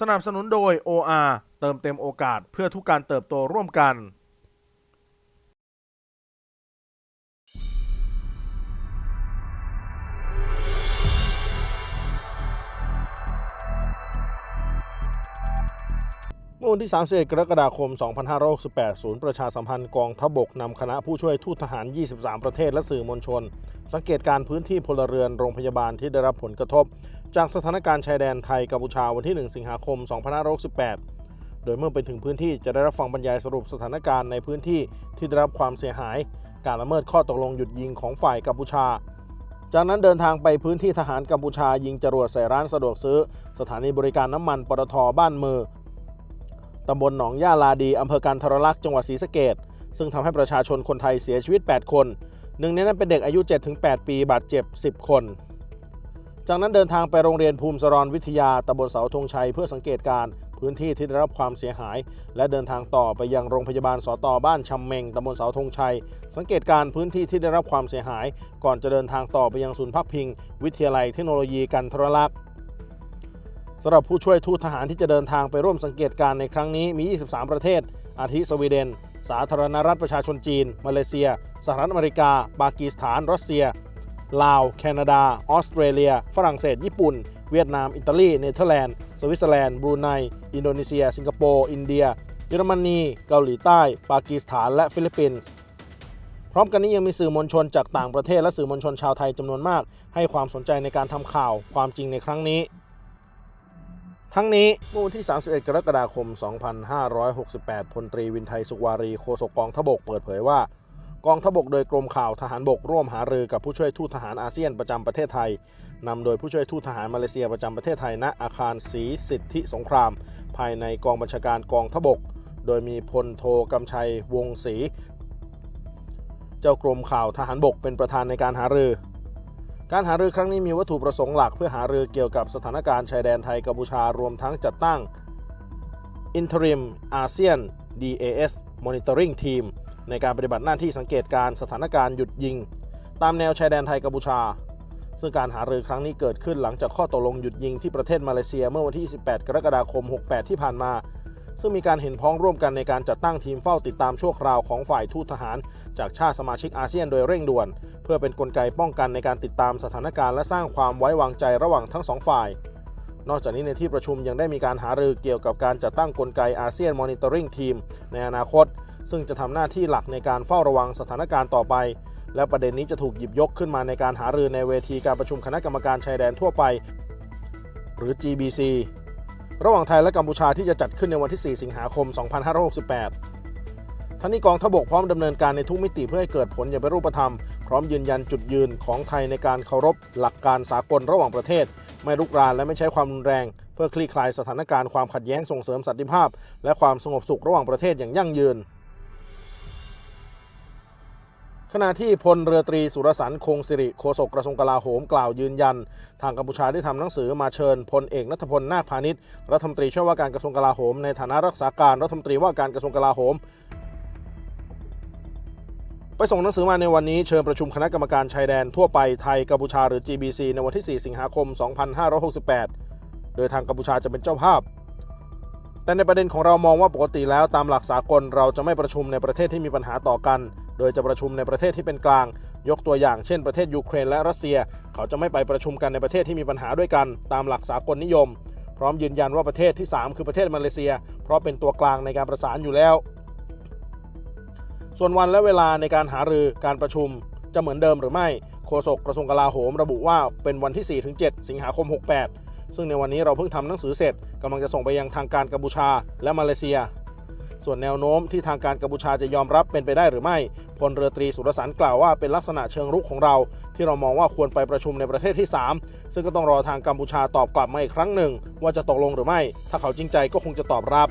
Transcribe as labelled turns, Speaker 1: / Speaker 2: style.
Speaker 1: สนับสนุนโดย OR เติมเต็มโอกาสเพื่อทุกการเติบโตร่วมกัน มื่อวันที่ 31 กรกฎาคม 2568 ศูนย์ประชาสัมพันธ์กองทบกนำคณะผู้ช่วยทูตทหาร 23 ประเทศและสื่อมวลชน สังเกตการพื้นที่พลเรือนโรงพยาบาลที่ได้รับผลกระทบ จากสถานการณ์ชายแดนไทยกัมพูชาวันที่ 1 สิงหาคม 2568 โดยเมื่อไปถึงพื้นที่จะได้รับฟังบรรยายสรุปสถานการณ์ในพื้นที่ที่ได้รับความเสียหาย การละเมิดข้อตกลงหยุดยิงของฝ่ายกัมพูชาจากนั้นเดินทางไปพื้นที่ทหารกัมพูชายิงจรวดใส่ร้านสะดวกซื้อ สถานีบริการน้ำมันปตทบ้านมือ ตำบลหนองย่าลาดีอำเภอกันทรลักษ์จังหวัดศรีสะเกดซึ่งทำให้ประชาชนคนไทยเสียชีวิต 8 คนหนึ่งในนั้นเป็นเด็กอายุ 7-8 ปีบาดเจ็บ 10 คน จากนั้นเดินทางไปโรงเรียนภูมิสรรวิทยาตำบลเสาธงชัยเพื่อสังเกตการณ์พื้นที่ที่ได้รับความเสียหาย และเดินทางต่อไปยังโรงพยาบาลสตบ้านชำเมงตำบลเสาธงชัย สังเกตการณ์พื้นที่ที่ได้รับความเสียหาย ก่อนจะเดินทางต่อไปยังศูนย์พักพิง วิทยาลัยเทคโนโลยีกันทรลักษณ์ สำหรับผู้ช่วยทูตทหารที่จะเดินทางไปร่วมสังเกตการณ์ในครั้งนี้มี 23 ประเทศ อาทิสวีเดน สาธารณรัฐประชาชนจีน มาเลเซีย สหรัฐอเมริกา ปากีสถาน รัสเซีย ลาว แคนาดา ออสเตรเลีย ฝรั่งเศส ญี่ปุ่น เวียดนาม อิตาลี เนเธอร์แลนด์ สวิตเซอร์แลนด์ บรูไน อินโดนีเซีย สิงคโปร์ อินเดีย เยอรมนี เกาหลีใต้ ปากีสถาน และฟิลิปปินส์พร้อมกันนี้ยังมีสื่อมวลชนจากต่างประเทศและสื่อมวลชนชาวไทยจำนวนมาก ให้ความสนใจในการทำข่าวความจริงในครั้งนี้ ทั้งนี้เมื่อวันที่ 31 กรกฎาคม 2568 พลตรีวินไทยสุวารีโฆษกกองทบกเปิดเผยว่า กองทบกโดยกรมข่าวทหารบกร่วมหารือกับผู้ช่วยทูตทหารอาเซียนประจำประเทศไทยนำโดยผู้ช่วยทูตทหารมาเลเซียประจำประเทศไทยณอาคารศรีสิทธิสงคราม ภายในกองบัญชาการกองทบก โดยมีพลโทกำชัยวงศรีเจ้ากรมข่าวทหารบกเป็นประธานในการหารือ การหารือครั้งนี้มีวัตถุประสงค์หลักเพื่อหารือเกี่ยวกับสถานการณ์ชายแดนไทยกัมพูชารวมทั้งจัดตั้ง Interim ASEAN DAS Monitoring Team ในการปฏิบัติหน้าที่สังเกตการณ์สถานการณ์หยุดยิง ตามแนวชายแดนไทยกัมพูชา ซึ่งการหารือครั้งนี้เกิดขึ้นหลังจากข้อตกลงหยุดยิงที่ประเทศมาเลเซียเมื่อวันที่28กรกฎาคม 68 ที่ผ่านมา ซึ่งมีการเห็นพ้องร่วมกันในการจัดตั้งทีมเฝ้าติดตามชั่วคราวของฝ่ายทูตทหาร จากชาติสมาชิกอาเซียนโดยเร่งด่วน เพื่อเป็นนกลไกป้องกันในการติดตามสถานการณ์และสร้างความไว้วางใจระหว่างทั้งสองฝ่าย นอกจากนี้ในที่ประชุมยังได้มีการหารือเกี่ยวกับการจัดตั้งกลไกอาเซียนมอนิเตอร์ริงทีมในอนาคต ซึ่งจะทำหน้าที่หลักในการเฝ้าระวังสถานการณ์ต่อไปและประเด็นนี้จะถูกหยิบยกขึ้นมาในการหารือในเวทีการประชุมคณะกรรมการชายแดนทั่วไป หรือ GBC ระหว่างไทยและกัมพูชาที่จะจัดขึ้นในวันที่ 4 สิงหาคม 2568ทั้งนี้กองทพบกพร้อมดำเนินการในทุกมิติเพื่อให้เกิดผลอย่างเป็นรูปธรรม พร้อมยืนยันจุดยืนของไทยในการเคารพหลักการสากลระหว่างประเทศ ไม่ลุกรานและไม่ใช้ความรุนแรง เพื่อคลี่คลายสถานการณ์ความขัดแย้งส่งเสริมสันติภาพ และความสงบสุขระหว่างประเทศอย่างยั่งยืน ขณะที่พลเรือตรีสุรสันคงสิริโฆษกกระทรวงกลาโหมกล่าวยืนยัน ทางกัมพูชาได้ทำหนังสือมาเชิญพลเอกนัทพลนาคพาณิชย์รัฐมนตรีช่วยว่าการกระทรวงกลาโหมในฐานะรักษาการรัฐมนตรีว่าการกระทรวงกลาโหมไปส่งหนังสือมาในวันนี้เชิญประชุมคณะกรรมการชายแดนทั่วไปไทยกัมพูชาหรือ GBC ในวันที่ 4 สิงหาคม 2568 โดยทางกัมพูชาจะเป็นเจ้าภาพ แต่ในประเด็นของเรามองว่าปกติแล้วตามหลักสากลเราจะไม่ประชุมในประเทศที่มีปัญหาต่อกัน โดยจะประชุมในประเทศที่เป็นกลาง ยกตัวอย่างเช่นประเทศยูเครนและรัสเซีย เขาจะไม่ไปประชุมกันในประเทศที่มีปัญหาด้วยกัน ตามหลักสากลนิยม พร้อมยืนยันว่าประเทศที่ 3 คือประเทศมาเลเซีย เพราะเป็นตัวกลางในการประสานอยู่แล้ว ส่วนวันและเวลาในการหารือการประชุมจะเหมือนเดิมหรือไม่โฆษกกระทรวงกลาโหมระบุว่าเป็นวันที่ 4-7 สิงหาคม 68 ซึ่งในวันนี้เราเพิ่งทำหนังสือเสร็จกำลังจะส่งไปยังทางการกัมพูชาและมาเลเซีย ส่วนแนวโน้มที่ทางการกัมพูชาจะยอมรับเป็นไปได้หรือไม่ พลเรือตรีสุรสารกล่าวว่าเป็นลักษณะเชิงรุกของเรา ที่เรามองว่าควรไปประชุมในประเทศที่ 3 ซึ่งก็ต้องรอทางกัมพูชาตอบกลับมาอีกครั้งหนึ่ง ว่าจะตกลงหรือไม่ ถ้าเขาจริงใจก็คงจะตอบรับ